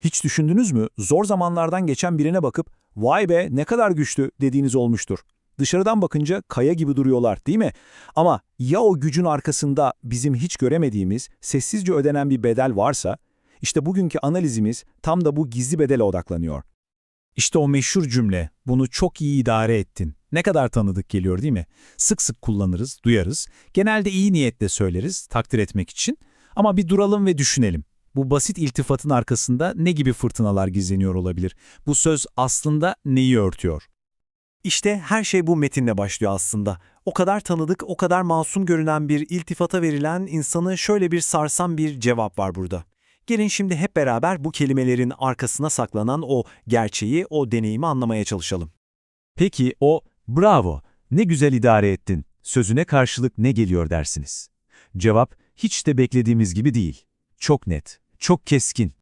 Hiç düşündünüz mü? Zor zamanlardan geçen birine bakıp vay be ne kadar güçlü dediğiniz olmuştur. Dışarıdan bakınca kaya gibi duruyorlar değil mi? Ama ya o gücün arkasında bizim hiç göremediğimiz, sessizce ödenen bir bedel varsa, işte bugünkü analizimiz tam da bu gizli bedele odaklanıyor. İşte o meşhur cümle, bunu çok iyi idare ettin. Ne kadar tanıdık geliyor değil mi? Sık sık kullanırız, duyarız. Genelde iyi niyetle söyleriz, takdir etmek için. Ama bir duralım ve düşünelim. Bu basit iltifatın arkasında ne gibi fırtınalar gizleniyor olabilir? Bu söz aslında neyi örtüyor? İşte her şey bu metinle başlıyor aslında. O kadar tanıdık, o kadar masum görünen bir iltifata verilen insanı şöyle bir sarsan bir cevap var burada. Gelin şimdi hep beraber bu kelimelerin arkasına saklanan o gerçeği, o deneyimi anlamaya çalışalım. Peki o bravo, ne güzel idare ettin sözüne karşılık ne geliyor dersiniz? Cevap hiç de beklediğimiz gibi değil. Çok net, çok keskin.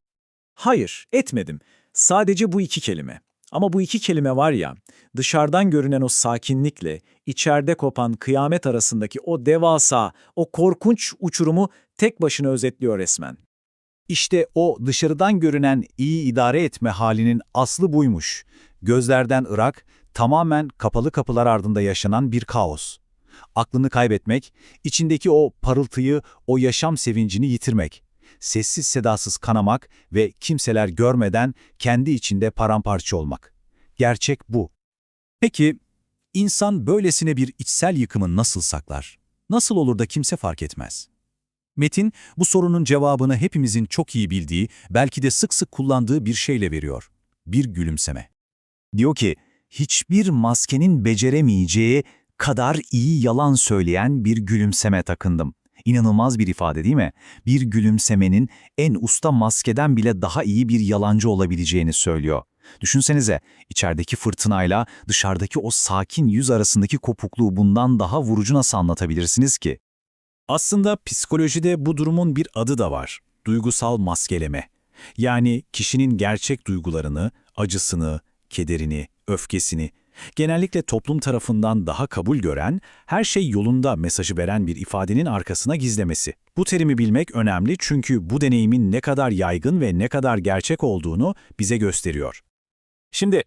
Hayır, etmedim. Sadece bu iki kelime. Ama bu iki kelime var ya, dışarıdan görünen o sakinlikle, içeride kopan kıyamet arasındaki o devasa, o korkunç uçurumu tek başına özetliyor resmen. İşte o dışarıdan görünen iyi idare etme halinin aslı buymuş. Gözlerden ırak, tamamen kapalı kapılar ardında yaşanan bir kaos. Aklını kaybetmek, içindeki o parıltıyı, o yaşam sevincini yitirmek. Sessiz sedasız kanamak ve kimseler görmeden kendi içinde paramparça olmak. Gerçek bu. Peki, insan böylesine bir içsel yıkımı nasıl saklar? Nasıl olur da kimse fark etmez? Metin, bu sorunun cevabını hepimizin çok iyi bildiği, belki de sık sık kullandığı bir şeyle veriyor. Bir gülümseme. Diyor ki, hiçbir maskenin beceremeyeceği kadar iyi yalan söyleyen bir gülümseme takındım. İnanılmaz bir ifade değil mi? Bir gülümsemenin en usta maskeden bile daha iyi bir yalancı olabileceğini söylüyor. Düşünsenize, içerideki fırtınayla dışarıdaki o sakin yüz arasındaki kopukluğu bundan daha vurucu nasıl anlatabilirsiniz ki? Aslında psikolojide bu durumun bir adı da var. Duygusal maskeleme. Yani kişinin gerçek duygularını, acısını, kederini, öfkesini, genellikle toplum tarafından daha kabul gören, her şey yolunda mesajı veren bir ifadenin arkasına gizlemesi. Bu terimi bilmek önemli çünkü bu deneyimin ne kadar yaygın ve ne kadar gerçek olduğunu bize gösteriyor. Şimdi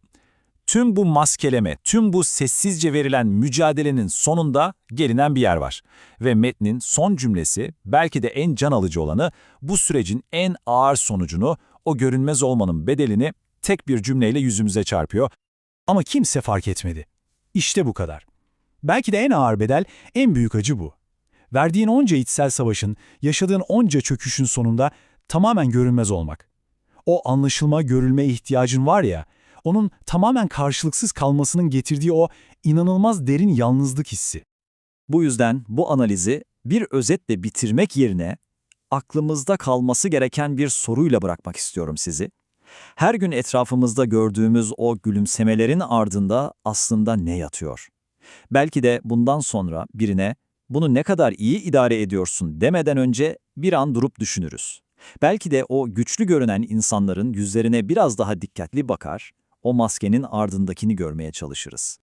tüm bu maskeleme, tüm bu sessizce verilen mücadelenin sonunda gelinen bir yer var. Ve metnin son cümlesi belki de en can alıcı olanı bu sürecin en ağır sonucunu, o görünmez olmanın bedelini tek bir cümleyle yüzümüze çarpıyor. Ama kimse fark etmedi. İşte bu kadar. Belki de en ağır bedel, en büyük acı bu. Verdiğin onca içsel savaşın, yaşadığın onca çöküşün sonunda tamamen görünmez olmak. O anlaşılma, görülme ihtiyacın var ya, onun tamamen karşılıksız kalmasının getirdiği o inanılmaz derin yalnızlık hissi. Bu yüzden bu analizi bir özetle bitirmek yerine aklımızda kalması gereken bir soruyla bırakmak istiyorum sizi. Her gün etrafımızda gördüğümüz o gülümsemelerin ardında aslında ne yatıyor? Belki de bundan sonra birine bunu ne kadar iyi idare ediyorsun demeden önce bir an durup düşünürüz. Belki de o güçlü görünen insanların yüzlerine biraz daha dikkatli bakar, o maskenin ardındakini görmeye çalışırız.